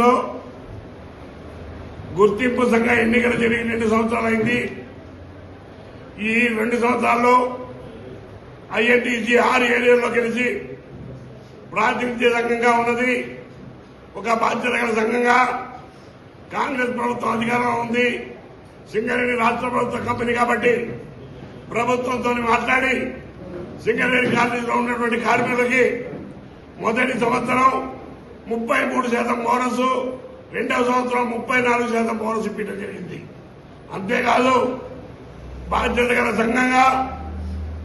లో గుర్తింపు సంఘ ఎన్నికలు జరిగి రెండు సంవత్సరాలైంది ఈ రెండు సంవత్సరాల్లో ఐఎన్టీసీ ఆరు ఏరియాల్లో కలిసి ప్రాతినిధ్య సంఘంగా ఉన్నది. ఒక బాధ్యత గల సంఘంగా కాంగ్రెస్ ప్రభుత్వం అధికారంలో ఉంది. సింగరేణి రాష్ట్ర ప్రభుత్వ కంపెనీ కాబట్టి ప్రభుత్వంతో మాట్లాడి సింగరేణి కాలేజీలో ఉన్నటువంటి కార్మికులకి మొదటి సంవత్సరం ముప్పై మూడు శాతం బోనస్ రెండవ సంవత్సరం ముప్పై నాలుగు శాతం బోనస్ ఇప్పించడం జరిగింది. అంతేకాదు బాధ్యత గల సంఘంగా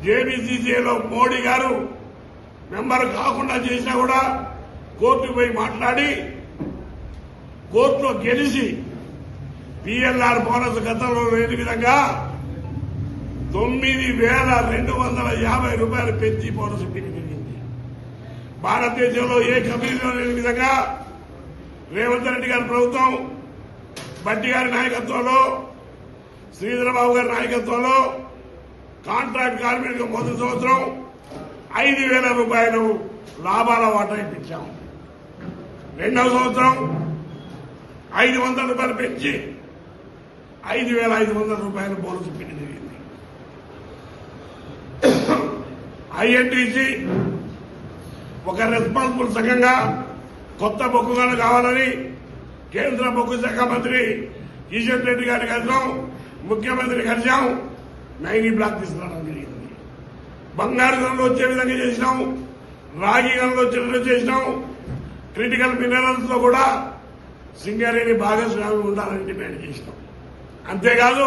జేబీసీసీలో మోడీ గారు మెంబర్ కాకుండా చేసినా కూడా కోర్టుకు పోయి మాట్లాడి కోర్టులో గెలిచి పిఎల్ఆర్ బోనస్ గతంలో లేని విధంగా తొమ్మిది వేల రెండు వందల యాభై రూపాయలు పెంచి బోనస్ పెరిగింది. భారతదేశంలో ఏ కంపెనీలో లేని విధంగా రేవంత్ రెడ్డి గారి ప్రభుత్వం బట్టి గారి నాయకత్వంలో శ్రీధరబాబు గారి నాయకత్వంలో కాంట్రాక్ట్ కార్మికులకు మొదటి సంవత్సరం ఐదు వేల రూపాయలు లాభాల వాటా ఇప్పించాం రెండవ సంవత్సరం ఐదు వందల రూపాయలు పెంచి ఐదు వేల ఐదు వందల రూపాయలు బోనస్ జరిగింది ఐఎన్టీసీ ఒక రెస్పాన్సిబుల్ సంఘంగా కొత్త బొక్కుగాను కావాలని కేంద్ర బొక్కు శాఖ మంత్రి కిషన్ రెడ్డి గారిని కలిసాం ముఖ్యమంత్రి కలిసాం నైని బ్లాక్ తీసుకురావడం జరిగింది. బంగారు గనులు వచ్చే విధంగా చేసినాం. రాగి గనులు వచ్చేటట్టు చేసినాం. క్రిటికల్ మినరల్స్లో కూడా సింగరేణి భాగస్వామి ఉండాలని డిమాండ్ చేసినాం. అంతేకాదు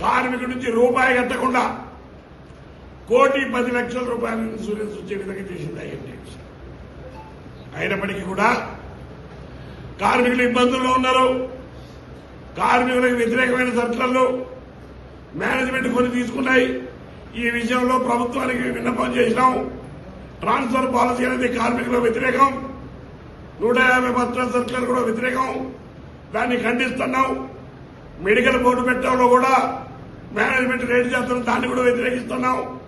కార్మికుడి నుంచి రూపాయి కట్టకుండా కోటి పది లక్షల రూపాయల ఇన్సూరెన్స్ వచ్చే విధంగా చేసింది ఐఎన్టీసీ అయినప్పటికీ కూడా కార్మికులు ఇబ్బందుల్లో ఉన్నారు. కార్మికులకు వ్యతిరేకమైన చట్టాలు మేనేజ్మెంట్ కొన్ని తీసుకున్నాయి. ఈ విషయంలో ప్రభుత్వానికి విన్నపం చేసినాం. ట్రాన్స్ఫర్ పాలసీ అనేది కార్మికుల వ్యతిరేకం. నూట యాభై పత్రాల సర్కులర్ కూడా వ్యతిరేకం. దాన్ని ఖండిస్తున్నాం. మెడికల్ బోర్డు పెట్టడంలో కూడా మేనేజ్మెంట్ రేటు చేస్తున్నాం దాన్ని కూడా వ్యతిరేకిస్తున్నాం.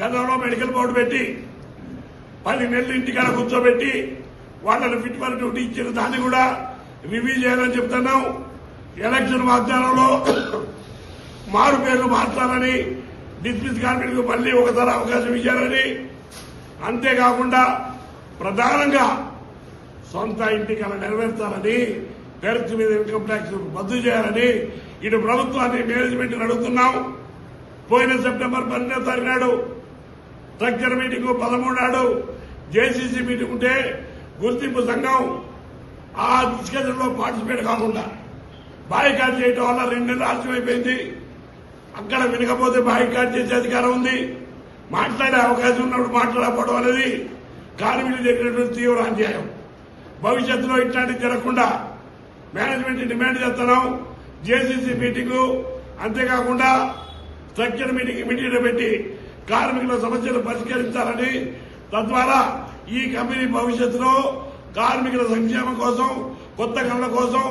గతంలో మెడికల్ బోర్డు పెట్టి పది నెలలు ఇంటికాడ కూర్చోబెట్టి వాళ్ళని ఫిట్ ఫర్ డ్యూటీ ఇచ్చిన దాన్ని కూడా రివ్యూ చేయాలని చెప్తున్నాం. ఎలక్షన్ వాగ్దానంలో మారు పేర్లు మార్చాలని డిస్మిస్ కార్మికులకు మళ్ళీ ఒకసారి అవకాశం ఇచ్చారని. అంతేకాకుండా ప్రధానంగా సొంత ఇంటికి అలా నెరవేర్చాలని ఖర్చు మీద ఇన్కమ్ ట్యాక్స్ రద్దు చేయాలని ఇటు ప్రభుత్వాన్ని మేనేజ్మెంట్ అడుగుతున్నాం. పోయిన సెప్టెంబర్ పన్నెండో తారీఖు నాడు స్ట్రక్చర్ మీటింగ్ పదమూడు నాడు జేసీసీ మీటింగ్ ఉంటే గుర్తింపు సంఘం ఆ డిస్కషన్ పార్టిసిపేట్ కాకుండా బాయికాట్ చేయడం వల్ల రెండు నెలలు ఆలస్యమైపోయింది. అక్కడ వినకపోతే బాయికాట్ చేసే అధికారం ఉంది. మాట్లాడే అవకాశం ఉన్నప్పుడు మాట్లాడకపోవడం అనేది కార్మికులు జరిగినటువంటి తీవ్ర అన్యాయం. భవిష్యత్తులో ఇట్లాంటివి జరగకుండా మేనేజ్మెంట్ డిమాండ్ చేస్తున్నాం. జేసీసీ మీటింగ్ అంతేకాకుండా స్ట్రక్చర్ మీటింగ్ ఇమీడియట్ పెట్టి కార్మికుల సమస్యలు పరిష్కరించాలని తద్వారా ఈ కంపెనీ భవిష్యత్తులో కార్మికుల సంక్షేమం కోసం కొత్త కళల కోసం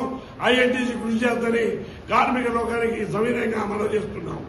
ఐఎన్టీసీ కృషి చేస్తుందని కార్మిక లోకానికి సవినయంగా అమలు చేస్తున్నాం.